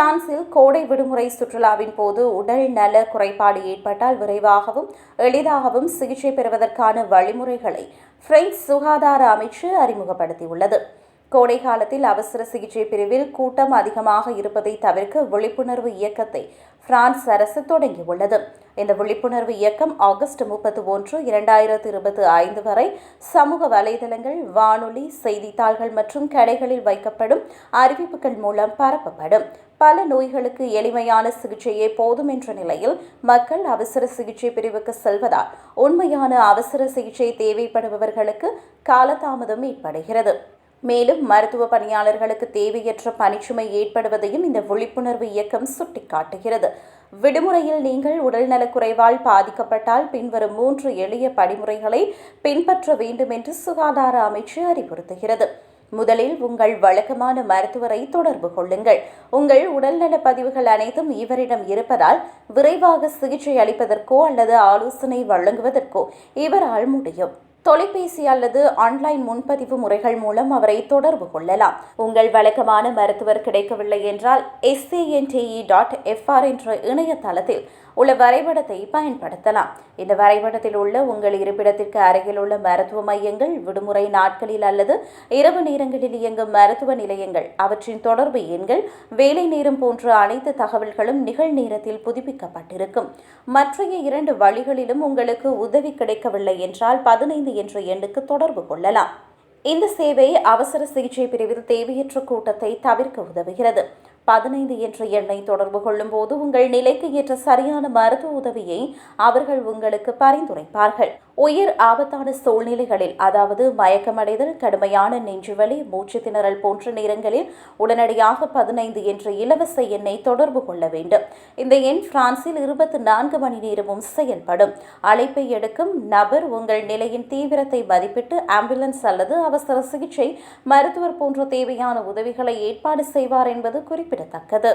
பிரான்சில் கோடை விடுமுறை சுற்றுலாவின் போது உடல் நல குறைபாடு ஏற்பட்டால் விரைவாகவும் எளிதாகவும் சிகிச்சை பெறுவதற்கான வழிமுறைகளை பிரெஞ்சு சுகாதார அமைச்சு அறிமுகப்படுத்தியுள்ளது. கோடை காலத்தில் அவசர சிகிச்சை பிரிவில் கூட்டம் அதிகமாக இருப்பதை தவிர்க்க விழிப்புணர்வு இயக்கத்தை பிரான்ஸ் அரசு தொடங்கியுள்ளது. இந்த விழிப்புணர்வு இயக்கம் ஆகஸ்ட் முப்பத்தி ஒன்று இரண்டாயிரத்து இருபத்தி ஐந்து வரை சமூக வலைதளங்கள் வானொலி செய்தித்தாள்கள் மற்றும் கடைகளில் வைக்கப்படும் அறிவிப்புகள் மூலம் பரப்பப்படும். பல நோய்களுக்கு எளிமையான சிகிச்சையே போதும் என்ற நிலையில் மக்கள் அவசர சிகிச்சை பிரிவுக்கு செல்வதால் உண்மையான அவசர சிகிச்சை தேவைப்படுபவர்களுக்கு காலதாமதம் ஏற்படுகிறது. மேலும் மருத்துவ பணியாளர்களுக்கு தேவையற்ற பணிச்சுமை ஏற்படுவதையும் இந்த விழிப்புணர்வு இயக்கம் சுட்டிக்காட்டுகிறது. விடுமுறையில் நீங்கள் உடல்நலக்குறைவால் பாதிக்கப்பட்டால் பின்வரும் மூன்று எளிய படிமுறைகளை பின்பற்ற வேண்டும் என்று சுகாதார அமைச்சு அறிவுறுத்துகிறது. முதலில் உங்கள் வழக்கமான மருத்துவரை தொடர்பு கொள்ளுங்கள். உங்கள் உடல்நல பதிவுகள் அனைத்தும் இவரிடம் இருப்பதால் விரைவாக சிகிச்சை அளிப்பதற்கோ அல்லது ஆலோசனை வழங்குவதற்கோ இவரால் முடியும். தொலைபேசி அல்லது ஆன்லைன் முன்பதிவு முறைகள் மூலம் அவரை தொடர்பு கொள்ளலாம். உங்கள் வழக்கமான மருத்துவர் கிடைக்கவில்லை என்றால் எஸ்சிஎன்டிஇ டாட் எஃப்ஆர் என்ற இணையதளத்தில் உள்ள வரைபடத்தை பயன்படுத்தலாம். இந்த வரைபடத்தில் உள்ள உங்கள் இருப்பிடத்திற்கு அருகில் உள்ள மருத்துவ மையங்கள் விடுமுறை நாட்களில் அல்லது இரவு நேரங்களில் இயங்கும் மருத்துவ நிலையங்கள் அவற்றின் தொடர்பு எண்கள் வேலை நேரம் போன்ற அனைத்து தகவல்களும் நிகழ்நேரத்தில் புதுப்பிக்கப்பட்டிருக்கும். மற்றைய இரண்டு வழிகளிலும் உங்களுக்கு உதவி கிடைக்கவில்லை என்றால் பதினைந்து என்ற எண்ணுக்கு தொடர்பு கொள்ளலாம். இந்த சேவை அவசர சிகிச்சை பிரிவில் தேவையற்ற கூட்டத்தை தவிர்க்க உதவுகிறது. பதினைந்து என்ற எண்ணை தொடர்பு கொள்ளும் போது உங்கள் நிலைக்கு ஏற்ற சரியான மருத்துவ உதவியை அவர்கள் உங்களுக்கு பரிந்துரைப்பார்கள். உயிர் ஆபத்தான சூழ்நிலைகளில் அதாவது மயக்கமடைதல் கடுமையான நெஞ்சுவலி மூச்சு திணறல் போன்ற நேரங்களில் உடனடியாக பதினைந்து என்ற இலவச எண்ணை தொடர்பு கொள்ள வேண்டும். இந்த எண் பிரான்சில் இருபத்தி நான்கு மணி நேரமும் செயல்படும். அழைப்பை எடுக்கும் நபர் உங்கள் நிலையின் தீவிரத்தை மதிப்பிட்டு ஆம்புலன்ஸ் அல்லது அவசர சிகிச்சை மருத்துவர் போன்ற தேவையான உதவிகளை ஏற்பாடு செய்வார் என்பது വരത്തക്കത്